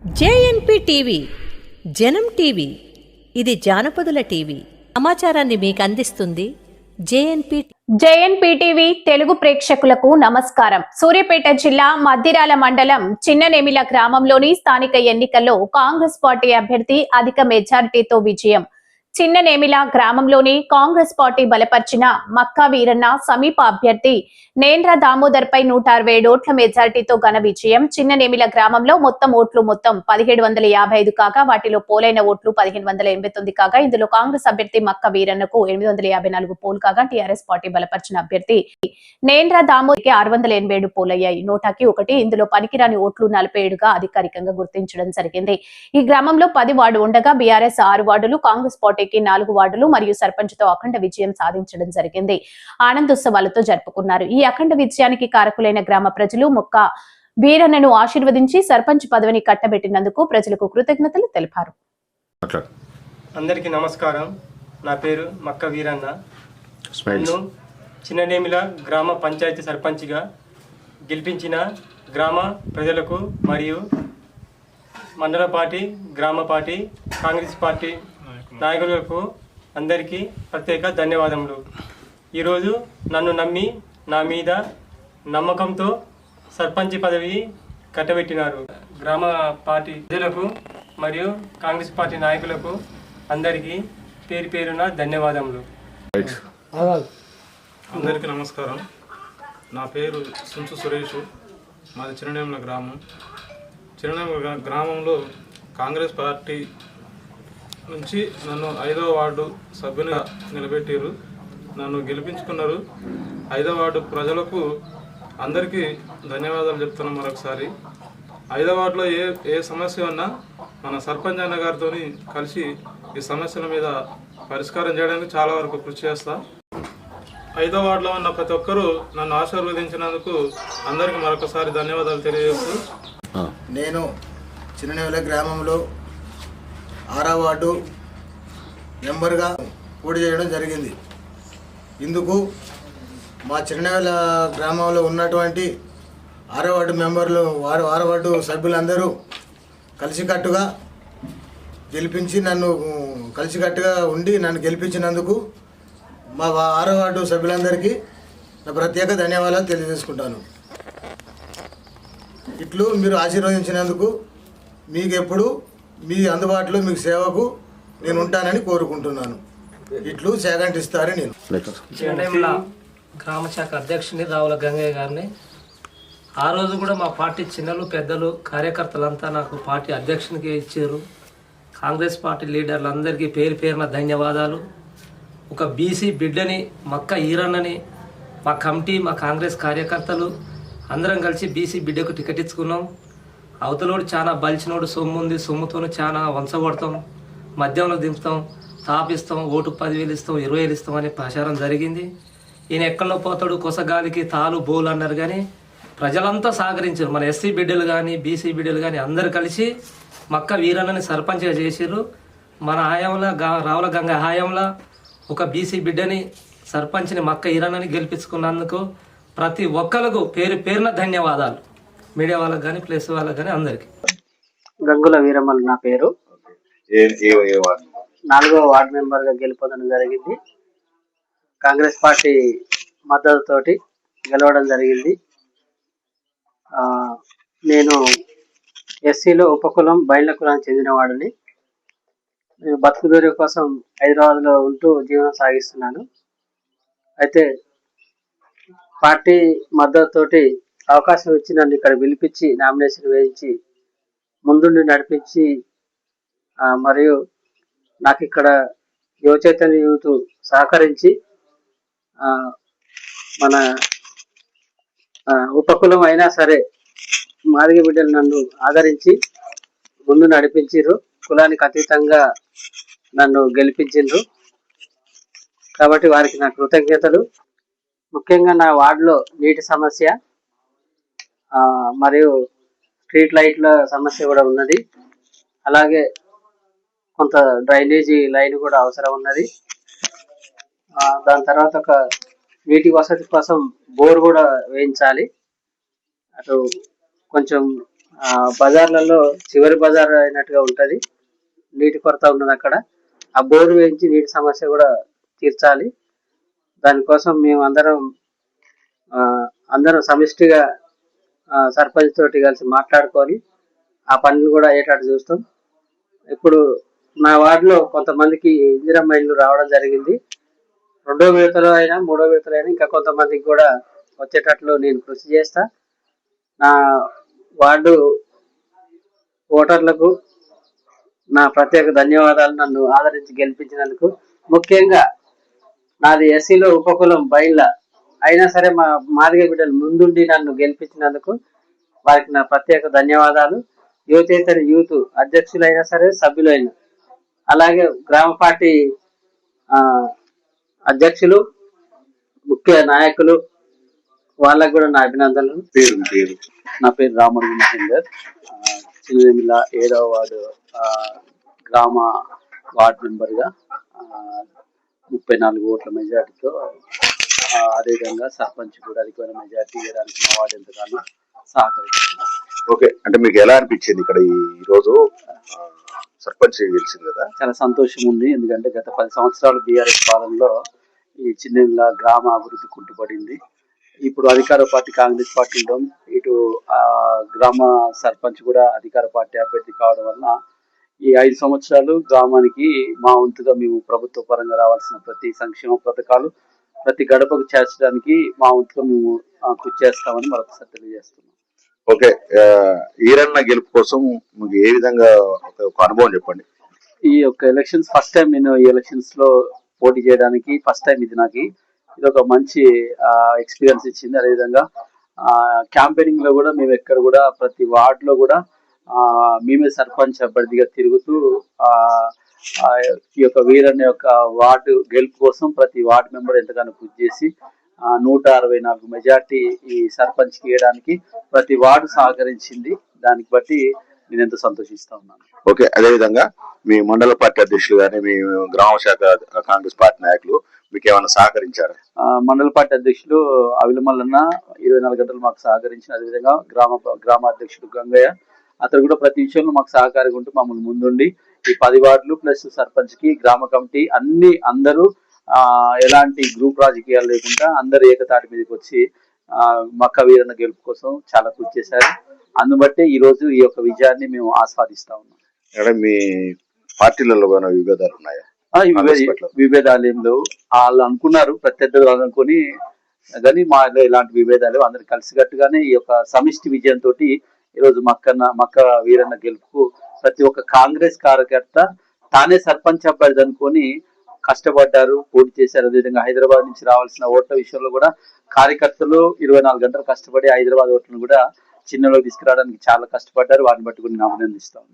JNP TV జనం TV ఇది జానపదుల TV. సమాచారాన్ని మీకు అందిస్తుంది జేఎన్పి జేఎన్పీటీవీ తెలుగు ప్రేక్షకులకు నమస్కారం. సూర్యాపేట జిల్లా మద్దిరాల మండలం చిన్ననేమిల గ్రామంలోని స్థానిక ఎన్నికల్లో కాంగ్రెస్ పార్టీ అభ్యర్థి అధిక మెజారిటీతో విజయం. చిన్ననేమిల గ్రామంలోని కాంగ్రెస్ పార్టీ బలపర్చిన మక్కా వీరన్న సమీప అభ్యర్థి నేంద్ర దామోదర్ పై నూట అరవై ఓట్ల మెజార్టీతో ఘన విజయం. చిన్ననేమిల గ్రామంలో మొత్తం ఓట్లు మొత్తం పదిహేడు వందల యాభై ఐదు కాగా వాటిలో పోలైన ఓట్లు పదిహేను వందల ఎనభై తొమ్మిది కాగా ఇందులో కాంగ్రెస్ అభ్యర్థి మక్క వీరన్నకు ఎనిమిది వందల యాభై నాలుగు పోల్ కాగా టీఆర్ఎస్ పార్టీ బలపర్చిన అభ్యర్థి నేంద్ర దామోదర్కి ఆరు వందల ఎనభై ఏడు పోలయ్యాయి. నూటకి ఒకటి ఇందులో పనికిరాని ఓట్లు నలభై ఏడుగా అధికారికంగా గుర్తించడం జరిగింది. ఈ గ్రామంలో పది వార్డు ఉండగా బీఆర్ఎస్ ఆరు వార్డులు కాంగ్రెస్ పార్టీ పార్టీకి నాలుగు వార్డులు మరియు సర్పంచ్తో అఖండ విజయం సాధించడం జరిగింది. ఆనందోత్సవాలతో జరుపుకున్నారు. ఈ అఖండ విజయానికి కారకులైన గ్రామ ప్రజలు మొక్క వీరన్నను ఆశీర్వదించి సర్పంచ్ పదవిని కట్టబెట్టినందుకు ప్రజలకు కృతజ్ఞతలు తెలిపారు. అందరికీ నమస్కారం. నా పేరు మక్క వీరన్న. నన్ను చిన్ననేమిల గ్రామ పంచాయతీ సర్పంచ్గా గెలిపించిన గ్రామ ప్రజలకు మరియు మండల పార్టీ గ్రామ పార్టీ కాంగ్రెస్ పార్టీ నాయకులకు అందరికీ ప్రత్యేక ధన్యవాదములు. ఈరోజు నన్ను నమ్మి నా మీద నమ్మకంతో సర్పంచ్ పదవి కట్టబెట్టినారు. గ్రామ పార్టీ ప్రజలకు మరియు కాంగ్రెస్ పార్టీ నాయకులకు అందరికీ పేరు పేరున ధన్యవాదములు. అందరికీ నమస్కారం. నా పేరు సుంచు సురేష్. మాది చిరునేముల గ్రామం. చిరునేముల గ్రామంలో కాంగ్రెస్ పార్టీ నుంచి నన్ను ఐదవ వార్డు సభ్యునిగా నిలబెట్టారు నన్ను గెలిపించుకున్నారు. ఐదవ వార్డు ప్రజలకు అందరికీ ధన్యవాదాలు చెప్తున్నాం మరొకసారి. ఐదవ వార్డులో ఏ ఏ సమస్య ఉన్నా మన సర్పంచ్ అన్న గారితో కలిసి ఈ సమస్యల మీద పరిష్కారం చేయడానికి చాలా వరకు కృషి చేస్తా. ఐదో వార్డులో ఉన్న ప్రతి ఒక్కరూ నన్ను ఆశీర్వదించినందుకు అందరికీ మరొకసారి ధన్యవాదాలు తెలియజేస్తూ. నేను చిన్ననేవల గ్రామంలో ఆరో వార్డు మెంబర్గా పోటీ చేయడం జరిగింది. ఇందుకు మా చిన్ననేవల గ్రామంలో ఉన్నటువంటి ఆరో వార్డు మెంబర్లు వారు ఆరో వార్డు సభ్యులందరూ కలిసికట్టుగా గెలిపించి నన్ను కలిసికట్టుగా ఉండి నన్ను గెలిపించినందుకు మా ఆరో వార్డు సభ్యులందరికీ నా ప్రత్యేక ధన్యవాదాలు తెలియజేసుకుంటాను. ఇట్లు మీరు ఆశీర్వదించినందుకు మీకు ఎప్పుడు మీ అందుబాటులో మీకు సేవకు నేను ఉంటానని కోరుకుంటున్నాను. ఇట్లు సేగంటిస్తారని నేను. గ్రామ శాఖ అధ్యక్షుని రావుల గంగయ్య గారిని. ఆ రోజు కూడా మా పార్టీ చిన్నలు పెద్దలు కార్యకర్తలంతా నాకు పార్టీ అధ్యక్షునికి ఇచ్చారు. కాంగ్రెస్ పార్టీ లీడర్లందరికీ పేరు పేరున ధన్యవాదాలు. ఒక బీసీ బిడ్డని మక్క ఈరన్నని మా కమిటీ మా కాంగ్రెస్ కార్యకర్తలు అందరం కలిసి బీసీ బిడ్డకు టికెట్ ఇచ్చుకున్నాం. అవతలోడు చాలా బలిచినోడు సొమ్ము ఉంది సొమ్ముతోనే చాలా వంచగొడతాం. మద్యంలో దింపుతాం తాపిస్తాం ఓటు పదివేలు ఇస్తాం ఇరవై వేలు ఇస్తాం అనే ప్రచారం జరిగింది. ఈయన ఎక్కడో పోతాడు కొసగాలికి తాలు బోలు అన్నారు కానీ ప్రజలంతా సహకరించారు. మన ఎస్సీ బిడ్డలు కానీ బీసీ బిడ్డలు కానీ అందరు కలిసి మక్క వీరన్నని సర్పంచ్గా చేసిర్రు. మన హాయంలో గా రావుల గంగ హాయంలో ఒక బీసీ బిడ్డని సర్పంచ్ని మక్క ఈరన్నని గెలిపించుకున్నందుకు ప్రతి ఒక్కరికి పేరు పేరున ధన్యవాదాలు. మీడియా వాళ్ళకి కానీ ప్లేస్ వాళ్ళకి కానీ అందరికీ. గంగుల వీరమ్మలు నా పేరు. నాలుగో వార్డు మెంబర్గా గెలుపొందడం జరిగింది. కాంగ్రెస్ పార్టీ మద్దతుతోటి గెలవడం జరిగింది. ఆ, నేను ఎస్సీలో ఉపకులం బయళ్ళ కులానికి చెందిన వాడిని. నేను బతుకుదూరి కోసం హైదరాబాద్లో ఉంటూ జీవనం సాగిస్తున్నాను. అయితే పార్టీ మద్దతుతోటి అవకాశం ఇచ్చి నన్ను ఇక్కడ పిలిపించి నామినేషన్ వేయించి ముందుండి నడిపించి మరియు నాకు ఇక్కడ యువ చైతన్య యూత్ సహకరించి మన ఉపకులం అయినా సరే మాదిగ బిడ్డలు నన్ను ఆదరించి ముందు నడిపించారు కులానికి అతీతంగా నన్ను గెలిపించిండ్రు కాబట్టి వారికి నా కృతజ్ఞతలు. ముఖ్యంగా నా వార్డులో నీటి సమస్య మరియు స్ట్రీట్ లైట్ల సమస్య కూడా ఉన్నది. అలాగే కొంత డ్రైనేజీ లైన్ కూడా అవసరం ఉన్నది. దాని తర్వాత ఒక నీటి వసతి కోసం బోర్ కూడా వేయించాలి. అటు కొంచెం బజార్లలో చివరి బజార్ అయినట్టుగా ఉంటుంది. నీటి కొరత ఉన్నది అక్కడ. ఆ బోర్ వేయించి నీటి సమస్య కూడా తీర్చాలి. దానికోసం మేము అందరం అందరం సమిష్టిగా సర్పంచ్ తోటి కలిసి మాట్లాడుకొని ఆ పనులు కూడా అయ్యేటట్టు చూస్తాం. ఇప్పుడు నా వార్డులో కొంతమందికి ఇందిరమ్మ ఇల్లు రావడం జరిగింది. రెండో విడతలో అయినా మూడో విడతలో అయినా ఇంకా కొంతమందికి కూడా వచ్చేటట్లు నేను కృషి చేస్తా. నా వార్డు ఓటర్లకు నా ప్రత్యేక ధన్యవాదాలు నన్ను ఆదరించి గెలిపించినందుకు. ముఖ్యంగా నాది ఎస్సీలో ఉపకులం బయళ్ళ అయినా సరే మా మాదిగ బిడ్డలు ముందుండి నన్ను గెలిపించినందుకు వారికి నా ప్రత్యేక ధన్యవాదాలు. యువతేతర యూత్ అధ్యక్షులైనా సరే సభ్యులైన. అలాగే గ్రామ పార్టీ అధ్యక్షులు ముఖ్య నాయకులు వాళ్ళకు కూడా నా అభినందనలు. పేరు పేరు. నా పేరు రాముడు విజయచందర్ చిన్నమిల్ల ఏడవ వార్డు గ్రామ వార్డ్ మెంబర్గా ముప్పై నాలుగు ఓట్ల మెజార్టీతో అదేవిధంగా సర్పంచ్ కూడా అధికమైన మెజార్టీ ఇవ్వడానికి మా వార్డు ఎంతగానో సహకరిస్తుంది. ఓకే అంటే మీకు ఎలా అనిపించింది ఇక్కడ ఈ రోజు? సర్పంచ్ గెలిచింది కదా? చాలా సంతోషం ఉంది ఎందుకంటే గత పది సంవత్సరాలు బీఆర్ఎస్ పాలనలో ఈ చిన్న గ్రామ అభివృద్ధి కుంటుపడింది. ఇప్పుడు అధికార పార్టీ కాంగ్రెస్ పార్టీ ఉండడం ఇటు ఆ గ్రామ సర్పంచ్ కూడా అధికార పార్టీ అభ్యర్థి కావడం వల్ల ఈ ఐదు సంవత్సరాలు గ్రామానికి మా వంతుగా మేము ప్రభుత్వ పరంగా రావాల్సిన ప్రతి సంక్షేమ పథకాలు ప్రతి గడపకు చేర్చడానికి మా వంతుగా మేము కృషి చేస్తామని మరొకసారి తెలియజేస్తున్నాం. ఓకే ఈరన్న గెలుపు కోసం మీకు ఏ విధంగా ఒక- అనుభవం చెప్పండి. ఈ యొక్క ఎలక్షన్స్ ఫస్ట్ టైం నేను ఈ ఎలక్షన్స్లో పోటీ చేయడానికి ఫస్ట్ టైం ఇది నాకు. ఇది ఒక మంచి ఎక్స్పీరియన్స్ ఇచ్చింది. అదేవిధంగా క్యాంపెయినింగ్లో కూడా మేము ఎక్కడ కూడా ప్రతి వార్డ్లో కూడా ఆ, మేమే సర్పంచ్ అభ్యర్థిగా తిరుగుతూ ఈ యొక్క వీరన్న యొక్క వార్డు గెలుపు కోసం ప్రతి వార్డు మెంబర్ ఎంతగానో కృషి చేసి ఆ, నూట అరవై నాలుగు మెజార్టీ ఈ సర్పంచ్కి ఇవ్వడానికి ప్రతి వార్డు సహకరించింది. దానికి బట్టి నేను ఎంతో సంతోషిస్తా ఉన్నాను. ఓకే అదే విధంగా మీ మండల పార్టీ అధ్యక్షులు కానీ మీ గ్రామ శాఖ కాంగ్రెస్ పార్టీ నాయకులు మీకు ఏమైనా సహకరించారా? మండల పార్టీ అధ్యక్షులు అవిలమల్లన్న ఇరవై నాలుగు గంటలు మాకు సహకరించిన అదేవిధంగా గ్రామ గ్రామ అధ్యక్షుడు గంగయ్య అతను కూడా ప్రతి విషయంలో మాకు సహకారంగా ఉంటూ మమ్మల్ని ముందుండి పది వార్డులు ప్లస్ సర్పంచ్కి గ్రామ కమిటీ అన్ని అందరూ ఆ ఎలాంటి గ్రూప్ రాజకీయాలు లేకుండా అందరూ ఏకతాటి మీదకి వచ్చి మక్క వీరన్న గెలుపు కోసం చాలా కృషి చేశారు. అందుబట్టే ఈ రోజు ఈ యొక్క విజయాన్ని మేము ఆస్వాదిస్తా ఉన్నాం. మీ పార్టీలలో విభేదాలు ఉన్నాయా. విభేదాలు ఏం లేవు వాళ్ళు అనుకున్నారు ప్రత్యర్థులు అనుకుని కానీ మా ఇలాంటి విభేదాలు అందరు కలిసికట్టుగానే ఈ యొక్క సమిష్టి విజయంతో ఈ రోజు మక్కన్న మక్క వీరన్న గెలుపుకు ప్రతి ఒక్క కాంగ్రెస్ కార్యకర్త తానే సర్పంచ్ అభ్యర్థి అనుకొని కష్టపడ్డారు పోటీ చేశారు. అదేవిధంగా హైదరాబాద్ నుంచి రావాల్సిన ఓట్ల విషయంలో కూడా కార్యకర్తలు ఇరవై నాలుగు గంటలు కష్టపడి హైదరాబాద్ ఓట్లను కూడా చిన్నలో తీసుకురావడానికి చాలా కష్టపడ్డారు. వారిని బట్టి కూడా నేను అభినందిస్తాను